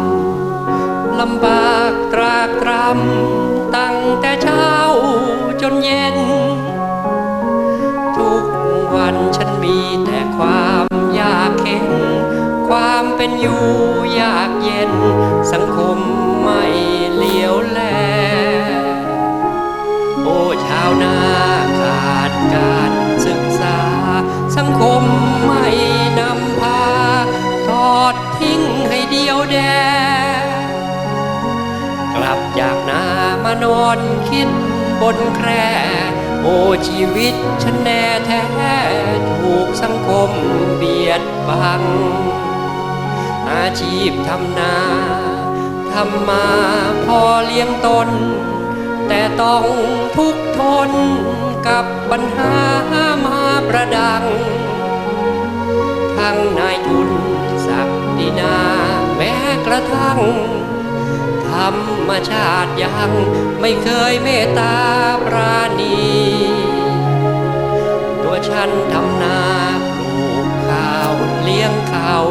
ำลำบากตรากตรำตั้งแต่เช้าจนเย็น ทุกวันฉันมีแต่ความยากเข็น ความเป็นอยู่ยากเย็น สังคมไม่เลี้ยวแล โอ้ชาวนา บนแคร่โอ้ชีวิตฉันแน่แท้ถูกสังคมเบียดบัง อาชีพทำนาทำมาพอเลี้ยงตน แต่ต้องทุกข์ทนกับปัญหามาประดัง ทั้งนายทุนศักดินาแม้กระทั่ง รรมชาติยังไม่เคยเมตตาปราณี ตัวฉันทำนาปลูกข้าวเลี้ยงข้าว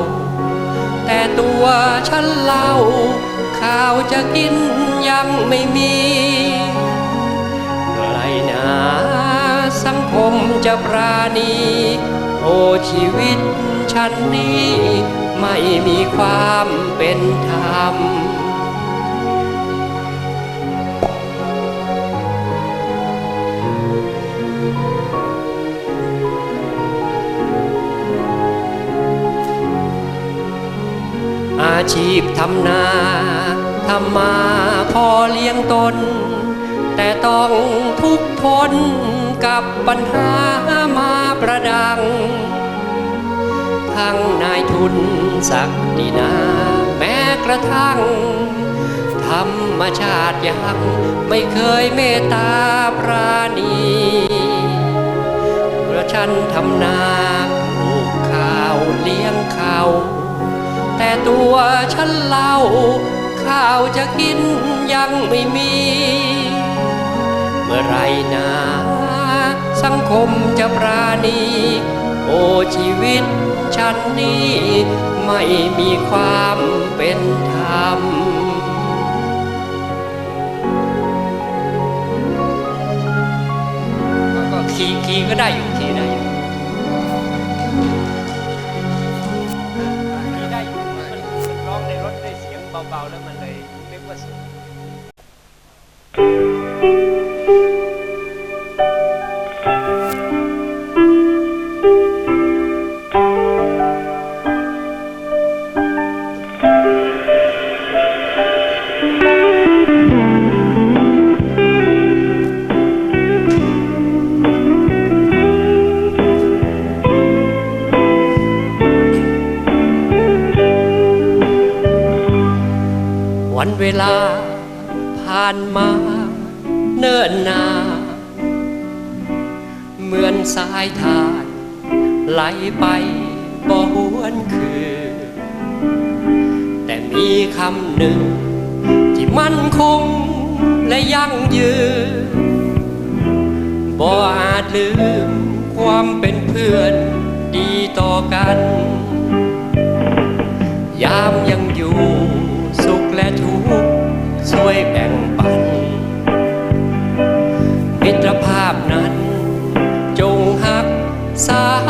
แต่ตัวฉันเล่าข้าวจะกินยังไม่มีไรนาสังคมจะปราณี โอชีวิตฉันนี้ไม่มีความเป็นธรรม ชีพทำนาทำมาพอเลี้ยงตน แต่ต้องทุกข์ทนกับปัญหามาประดัง ทั้งนายทุนศักดินาแม้กระทั่ง ธรรมชาติยังไม่เคยเมตตาปราณีเพราะฉันทำนาปลูกข้าวเลี้ยงข้าว แต่ตัวฉันเล่าข้าวจะกินยังไม่มี เมื่อไรนาสังคมจะปราณี โอชีวิตฉันนี้ไม่มีความเป็นธรรมก็คีย์คีย์ก็ได้อยู่คีย์ได้อยู่ เสียงเบาๆแล้วมันเลยนึ เวลาผ่านมาเนิ่นนานเหมือนสายทานไหลไปบ่หวนคืนแต่มีคำหนึ่ง ที่มั่นคงและยั่งยืนบ่อาจลืมความเป็นเพื่อนดีต่อกัน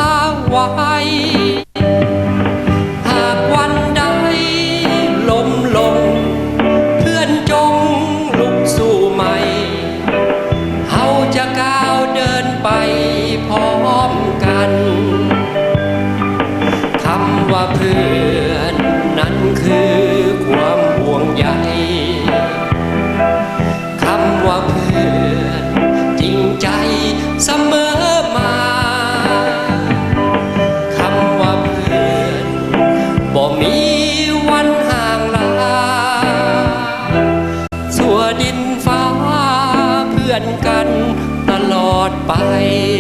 ษาไว้หากวันใดลมลง เพื่อนจงลุกสู้ใหม่เฮาจะก้าวเดินไปพร้อมกันคำว่าเพื่อนนั้นคือ ไป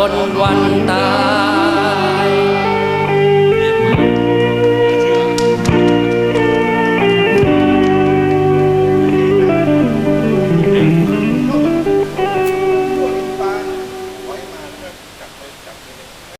จนวันตาย